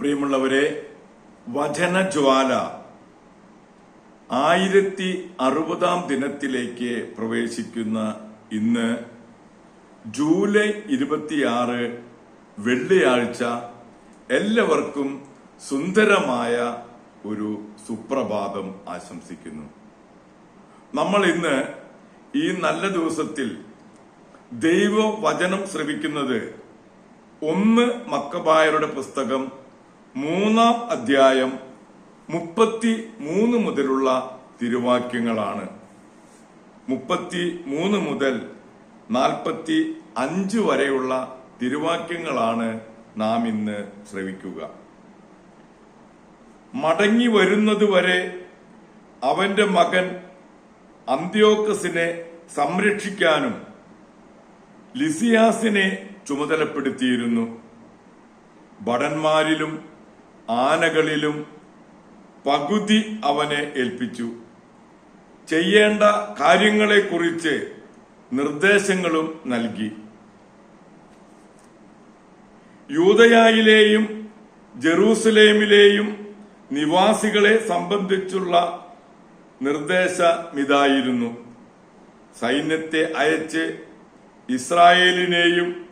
പ്രിയമുള്ളവരെ വചനജ്വാല ആയിരത്തി അറുപതാം ദിനത്തിലേക്ക് പ്രവേശിക്കുന്ന ഇന്ന് ജൂലൈ ഇരുപത്തിയാറ് വെള്ളിയാഴ്ച എല്ലാവർക്കും സുന്ദരമായ ഒരു സുപ്രഭാതം ആശംസിക്കുന്നു. നമ്മൾ ഇന്ന് ഈ നല്ല ദിവസത്തിൽ ദൈവവചനം ശ്രവിക്കുന്നത് ഒന്ന് മക്കബായരുടെ പുസ്തകം മൂന്നാം അധ്യായം മുപ്പത്തി മൂന്ന് മുതലുള്ള തിരുവാക്യങ്ങളാണ്. മുപ്പത്തി മൂന്ന് മുതൽ നാൽപ്പത്തി അഞ്ച് വരെയുള്ള തിരുവാക്യങ്ങളാണ് നാം ഇന്ന് ശ്രവിക്കുക. മടങ്ങി വരുന്നതുവരെ അവന്റെ മകൻ അന്ത്യോക്കസിനെ സംരക്ഷിക്കാനും ലിസിയാസിനെ ചുമതലപ്പെടുത്തിയിരുന്നു. ഭടന്മാരിലും ആനകളിലും പകുതി അവനെ ഏൽപ്പിച്ചു. ചെയ്യേണ്ട കാര്യങ്ങളെക്കുറിച്ച് നിർദ്ദേശങ്ങളും നൽകി. യൂതയായിലെയും ജെറൂസലേമിലെയും നിവാസികളെ സംബന്ധിച്ചുള്ള നിർദ്ദേശമിതായിരുന്നു. സൈന്യത്തെ അയച്ച് ഇസ്രായേലിനെയും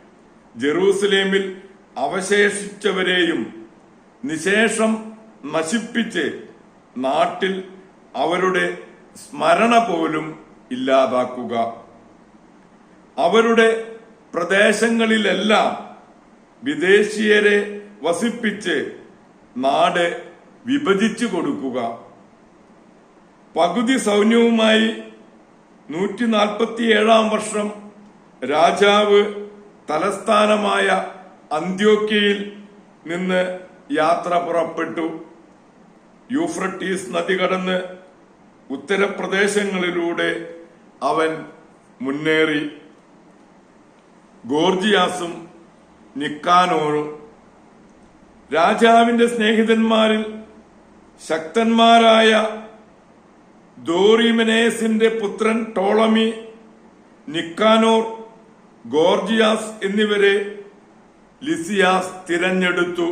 ജെറൂസലേമിൽ അവശേഷിച്ചവരെയും നിശേഷം നശിപ്പിച്ച് നാട്ടിൽ അവരുടെ സ്മരണ പോലും ഇല്ലാതാക്കുക. അവരുടെ പ്രദേശങ്ങളിലെല്ലാം വിദേശീയരെ വസിപ്പിച്ച് നാട് വിഭജിച്ചു കൊടുക്കുക. പകുതി സൗന്യവുമായി നൂറ്റി നാൽപ്പത്തിയേഴാം വർഷം രാജാവ് തലസ്ഥാനമായ അന്ത്യോക്യയിൽ നിന്ന് യാത്ര പുറപ്പെട്ടു. യൂഫ്രട്ടീസ് നദി കടന്ന് ഉത്തരപ്രദേശങ്ങളിലൂടെ അവൻ മുന്നേറി. ഗോർജിയാസും നിക്കാനോറും രാജാവിന്റെ സ്നേഹിതന്മാരിൽ ശക്തന്മാരായ ദോറിമനേസിന്റെ പുത്രൻ ടോളമി നിക്കാനോർ ഗോർജിയാസ് എന്നിവരെ ലിസിയാസ് തിരഞ്ഞെടുത്തു.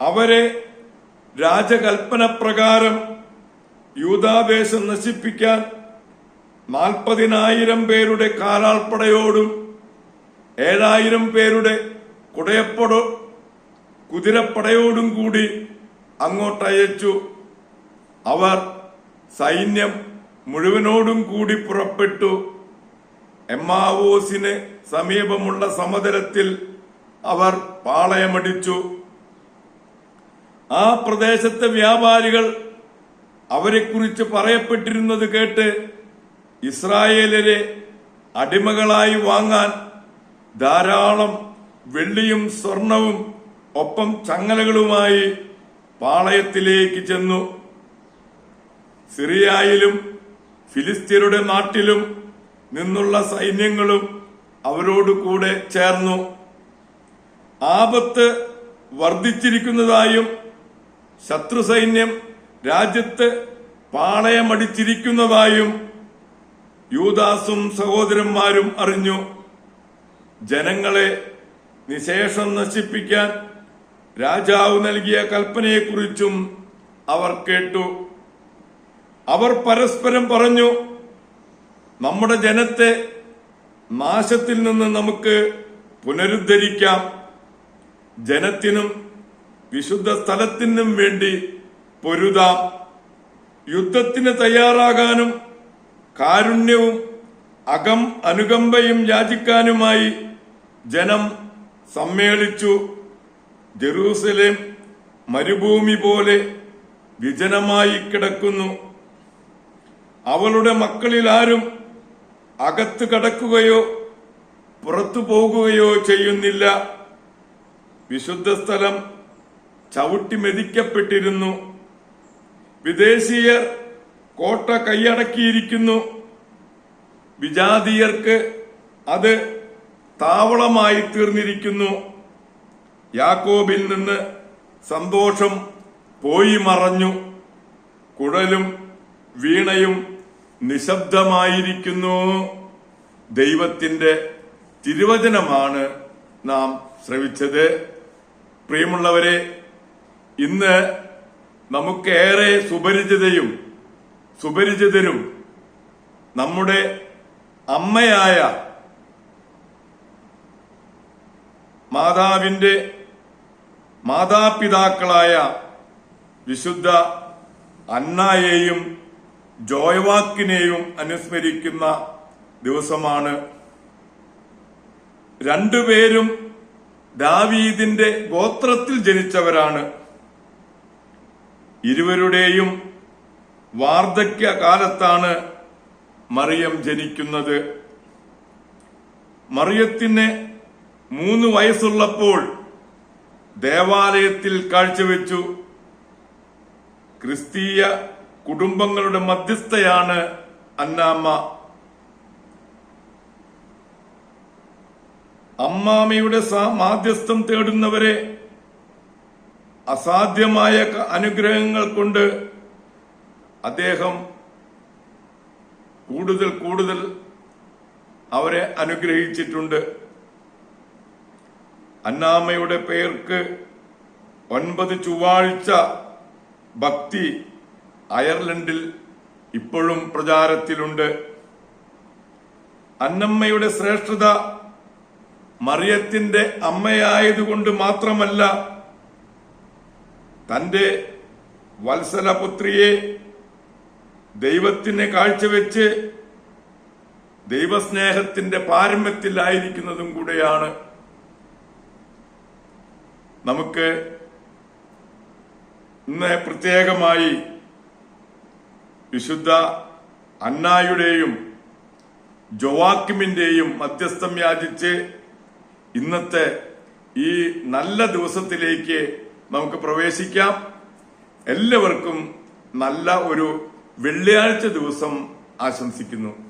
അവരെ രാജകൽപ്പന പ്രകാരം യൂതാവേശം നശിപ്പിക്കാൻ നാൽപ്പതിനായിരം പേരുടെ കാലാൾപ്പടയോടും ഏഴായിരം പേരുടെ കുടയപ്പടോ കുതിരപ്പടയോടും കൂടി അങ്ങോട്ടയച്ചു. അവർ സൈന്യം മുഴുവനോടും കൂടി പുറപ്പെട്ടു. എമ്മാവോസിന് സമീപമുള്ള സമതലത്തിൽ അവർ പാളയമടിച്ചു. ആ പ്രദേശത്തെ വ്യാപാരികൾ അവരെക്കുറിച്ച് പറയപ്പെട്ടിരുന്നത് കേട്ട് ഇസ്രായേലരെ അടിമകളായി വാങ്ങാൻ ധാരാളം വെള്ളിയും സ്വർണവും ഒപ്പം ചങ്ങലകളുമായി പാളയത്തിലേക്ക് ചെന്നു. സിറിയയിലും ഫിലിസ്തീനയുടെ നാട്ടിലും നിന്നുള്ള സൈന്യങ്ങളും അവരോട് കൂടെ ചേർന്നു. ആപത്ത് വർദ്ധിച്ചിരിക്കുന്നതായും ശത്രു സൈന്യം രാജ്യത്ത് പാളയമടിച്ചിരിക്കുന്നതായും യൂദാസും സഹോദരന്മാരും അറിഞ്ഞു. ജനങ്ങളെ നിശേഷം നശിപ്പിക്കാൻ രാജാവ് നൽകിയ കൽപ്പനയെക്കുറിച്ചും അവർ കേട്ടു. അവർ പരസ്പരം പറഞ്ഞു നമ്മുടെ ജനത്തെ നാശത്തിൽ നിന്ന് നമുക്ക് പുനരുദ്ധരിക്കാം. ജനത്തിനും വിശുദ്ധ സ്ഥലത്തിനും വേണ്ടി പൊരുതാം. യുദ്ധത്തിന് തയ്യാറാകാനും കാരുണ്യവും അകം അനുകമ്പയും യാചിക്കാനുമായി ജനം സമ്മേളിച്ചു. ജെറൂസലേം മരുഭൂമി പോലെ വിജനമായി കിടക്കുന്നു. അവളുടെ മക്കളിൽ ആരും അകത്ത് കടക്കുകയോ പുറത്തു പോകുകയോ ചെയ്യുന്നില്ല. വിശുദ്ധ സ്ഥലം ചവിട്ടി മെതിക്കപ്പെട്ടിരുന്നു. വിദേശീയർ കോട്ട കൈയടക്കിയിരിക്കുന്നു. വിജാതീയർക്ക് അത് താവളമായി തീർന്നിരിക്കുന്നു. യാക്കോബിൽ നിന്ന് സന്തോഷം പോയി മറഞ്ഞു. കുഴലും വീണയും നിശബ്ദമായിരിക്കുന്നു. ദൈവത്തിന്റെ തിരുവചനമാണ് നാം ശ്രവിച്ചത്. പ്രിയമുള്ളവരെ ഇന്ന് നമുക്കേറെ സുപരിചിതയും സുപരിചിതരും നമ്മുടെ അമ്മയായ മാതാവിന്റെ മാതാപിതാക്കളായ വിശുദ്ധ അന്നായെയും ജോയവാക്കിനെയും അനുസ്മരിക്കുന്ന ദിവസമാണ്. രണ്ടുപേരും ദാവീദിന്റെ ഗോത്രത്തിൽ ജനിച്ചവരാണ്. ഇരുവരുടെയും വാർദ്ധക്യ കാലത്താണ് മറിയം ജനിക്കുന്നത്. മറിയത്തിന് മൂന്ന് വയസ്സുള്ളപ്പോൾ ദേവാലയത്തിൽ കാഴ്ചവെച്ചു. ക്രിസ്തീയ കുടുംബങ്ങളുടെ മധ്യസ്ഥയാണ് അന്നാമ്മ. അമ്മാമയുടെ മാധ്യസ്ഥം തേടുന്നവരെ അസാധ്യമായ അനുഗ്രഹങ്ങൾ കൊണ്ട് അദ്ദേഹം കൂടുതൽ കൂടുതൽ അവരെ അനുഗ്രഹിച്ചിട്ടുണ്ട്. അന്നാമ്മയുടെ പേർക്ക് ഒൻപത് ചൊവ്വാഴ്ച ഭക്തി അയർലൻഡിൽ ഇപ്പോഴും പ്രചാരത്തിലുണ്ട്. അന്നമ്മയുടെ ശ്രേഷ്ഠത മറിയത്തിന്റെ അമ്മയായതുകൊണ്ട് മാത്രമല്ല തന്റെ വത്സലപുത്രിയെ ദൈവത്തിന് കാഴ്ചവെച്ച് ദൈവസ്നേഹത്തിന്റെ പാരമ്യത്തിലായിരിക്കുന്നതും കൂടെയാണ് നമുക്ക് ഇന്ന് പ്രത്യേകമായി വിശുദ്ധ അന്നായുടെയും ജോവാക്കിമിന്റെയും മധ്യസ്ഥം യാചിച്ച് ഇന്നത്തെ ഈ നല്ല ദിവസത്തിലേക്ക് നമുക്ക് പ്രവേശിക്കാം. എല്ലാവർക്കും നല്ല ഒരു വെള്ളിയാഴ്ച ദിവസം ആശംസിക്കുന്നു.